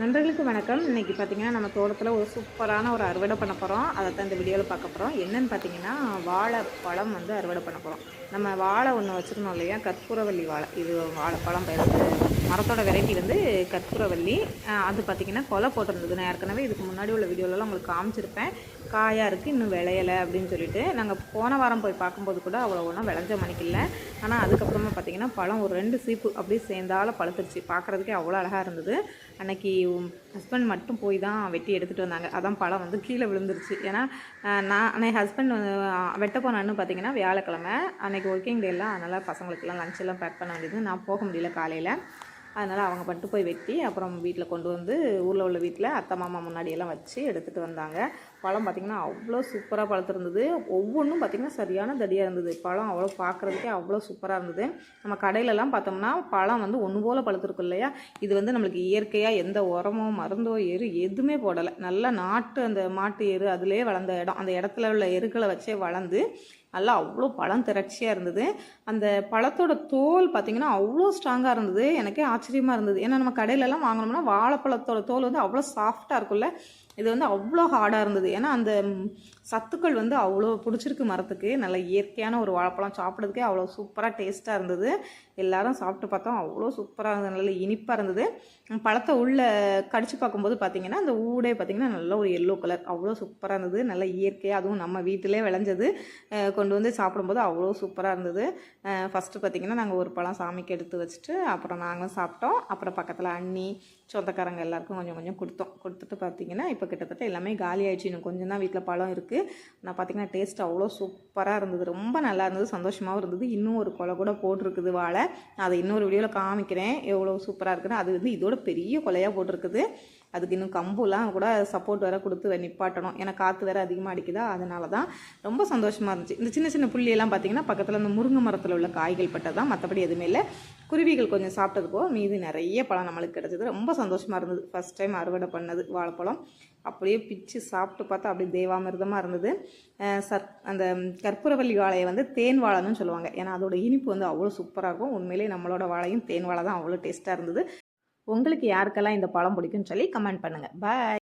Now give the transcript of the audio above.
நண்பர்களுக்கு வணக்கம். இன்றைக்கி பார்த்திங்கன்னா நம்ம தோட்டத்தில் ஒரு சூப்பரான ஒரு அறுவடை பண்ண போகிறோம் அதை தான் இந்த வீடியோவில் பார்க்க போகிறோம் என்னென்னு பார்த்தீங்கன்னா வாழைப்பழம் வந்து அறுவடை பண்ண போகிறோம் நம்ம வாழை ஒன்று வச்சுருந்தோம் இல்லையா? கற்பூரவல்லி வாழை. இது வாழைப்பழம் பேர். மரத்தோட வெரைட்டி வந்து கற்பூரவல்லி அது பார்த்திங்கன்னா கொலை போட்டிருந்தது. நான் ஏற்கனவே இதுக்கு முன்னாடி உள்ள வீடியோலலாம் உங்களுக்கு காமிச்சிருப்பேன். காயாக இருக்குது இன்னும் விளையலை அப்படின்னு சொல்லிட்டு நாங்கள் போன வாரம் போய் பார்க்கும்போது கூட அவ்வளோ ஒன்றும் விளைஞ்ச மணிக்கில்ல ஆனால் அதுக்கப்புறமா பார்த்தீங்கன்னா பழம் ஒரு ரெண்டு சீப்பு அப்படியே சேர்ந்தால பழுத்துருச்சு. பார்க்குறதுக்கே அவ்வளோ அழகாக இருந்தது. அன்னைக்கு ஹஸ்பண்ட் மட்டும் போய் தான் வெட்டி எடுத்துகிட்டு வந்தாங்க. அதான் பழம் வந்து கீழே விழுந்துருச்சு. ஏன்னா நான் அன்னைக்கு ஹஸ்பண்ட் வெட்ட போனான்னு பார்த்தீங்கன்னா வியாழக்கிழமை அன்னைக்கு ஒர்க்கிங் டேலாம் அதனால் பசங்களுக்கெல்லாம் லஞ்செல்லாம் பேக் பண்ண வேண்டியது. நான் போக முடியல காலையில். அதனால் அவங்க மட்டும் போய் வெட்டி அப்புறம் வீட்டில் கொண்டு வந்து ஊரில் உள்ள வீட்டில் அத்தை மாமா முன்னாடியெல்லாம் வச்சு எடுத்துகிட்டு வந்தாங்க. பழம் பார்த்திங்கன்னா அவ்வளோ சூப்பராக பழுத்திருந்தது. ஒவ்வொன்றும் பார்த்திங்கன்னா சரியான தடியாக இருந்தது. பழம் அவ்வளோ பார்க்குறதுக்கே அவ்வளோ சூப்பராக இருந்தது. நம்ம கடையிலலாம் பார்த்தோம்னா பழம் வந்து ஒன்று போல் பழுத்திருக்கும் இல்லையா? இது வந்து நம்மளுக்கு இயற்கையாக எந்த உரமோ மருந்தோ எரு எதுவுமே போடலை. நல்லா நாட்டு அந்த மாட்டு எரு அதிலே வளர்ந்த இடம். அந்த இடத்துல உள்ள எருக்களை வச்சே வளர்ந்து நல்லா அவ்வளோ பழம் திரட்சியாக இருந்தது. அந்த பழத்தோட தோல் பார்த்திங்கன்னா அவ்வளோ ஸ்ட்ராங்காக இருந்தது. எனக்கே ஆச்சரியமாக இருந்தது. ஏன்னா நம்ம கடையிலலாம் வாங்கினோம்னா வாழைப்பழத்தோட தோல் வந்து அவ்வளோ சாஃப்டாக இருக்கும்ல. இது வந்து அவ்வளோ ஹார்டாக இருந்தது. ஏன்னா அந்த சத்துக்கள் வந்து அவ்வளோ பிடிச்சிருக்கு மரத்துக்கு. நல்ல இயற்கையான ஒரு வாழைப்பழம் சாப்பிட்றதுக்கே அவ்வளோ சூப்பராக டேஸ்ட்டாக இருந்தது. எல்லாரும் சாப்பிட்டு பார்த்தோம். அவ்வளோ சூப்பராக இருந்தது. நல்ல இனிப்பாக இருந்தது. பழத்தை உள்ளே கடிச்சு பார்க்கும்போது பார்த்தீங்கன்னா அந்த ஊடே பார்த்திங்கன்னா நல்ல ஒரு எல்லோ கலர் அவ்வளோ சூப்பராக இருந்தது. நல்ல இயற்கையாக அதுவும் நம்ம வீட்டிலே விளைஞ்சது. கொண்டு வந்து சாப்பிடும்போது அவ்வளோ சூப்பராக இருந்தது. ஃபஸ்ட்டு பார்த்தீங்கன்னா நாங்கள் ஒரு பழம் சாமிக்கு எடுத்து வச்சுட்டு அப்புறம் நாங்களும் சாப்பிட்டோம். அப்புறம் பக்கத்தில் அண்ணி சொந்தக்காரங்க எல்லாருக்கும் கொஞ்சம் கொஞ்சம் கொடுத்தோம். கொடுத்துட்டு பார்த்தீங்கன்னா இப்போ கிட்டத்தட்ட எல்லாமே காலி ஆயிடுச்சு. இன்னும் கொஞ்சம் தான் வீட்டில் பழம் இருக்குது நான் பார்த்தீங்கன்னா டேஸ்ட் அவ்வளோ சூப்பராக இருந்தது. ரொம்ப நல்லா இருந்தது. சந்தோஷமாகவும் இருந்தது. இன்னும் ஒரு கொலை கூட போட்டிருக்குது வாழை. நான் அதை இன்னொரு வீடியோவில் காமிக்கிறேன். எவ்வளோ சூப்பராக இருக்குன்னு. அது வந்து இதோட பெரிய கொலையாக போட்டிருக்குது. அதுக்கு இன்னும் கம்புலாம் கூட சப்போர்ட் வேறு கொடுத்து நிப்பாட்டணும். ஏன்னா காற்று வேறு அதிகமாக அடிக்குதா? அதனால தான் ரொம்ப சந்தோஷமாக இருந்துச்சு. இந்த சின்ன சின்ன புள்ளியெல்லாம் பார்த்தீங்கன்னா பக்கத்தில் அந்த முருங்கை மரத்தில் உள்ள காய்கள் பட்டதான் மற்றபடி எதுவுமே இல்லை. குருவிகள் கொஞ்சம் சாப்பிட்டது போக மீதி நிறைய பழம் நம்மளுக்கு கிடச்சிது. ரொம்ப சந்தோஷமாக இருந்தது. ஃபஸ்ட் டைம் அறுவடை பண்ணது வாழைப்பழம். அப்படியே பிச்சு சாப்பிட்டு பார்த்தா அப்படியே தேவாமிர்தமாக இருந்தது. சர் அந்த கற்பூரவல்லி வாழையை வந்து தேன் வாழைன்னு சொல்லுவாங்க. ஏன்னா அதோட இனிப்பு வந்து அவ்வளோ சூப்பராக இருக்கும். உண்மையிலேயே நம்மளோட வாழையும் தேன் வாழை தான் அவ்வளோ டேஸ்ட்டாக இருந்தது. உங்களுக்கு யாருக்கெல்லாம் இந்த பழம் பிடிக்கும்னு சொல்லி கமெண்ட் பண்ணுங்கள் பாய்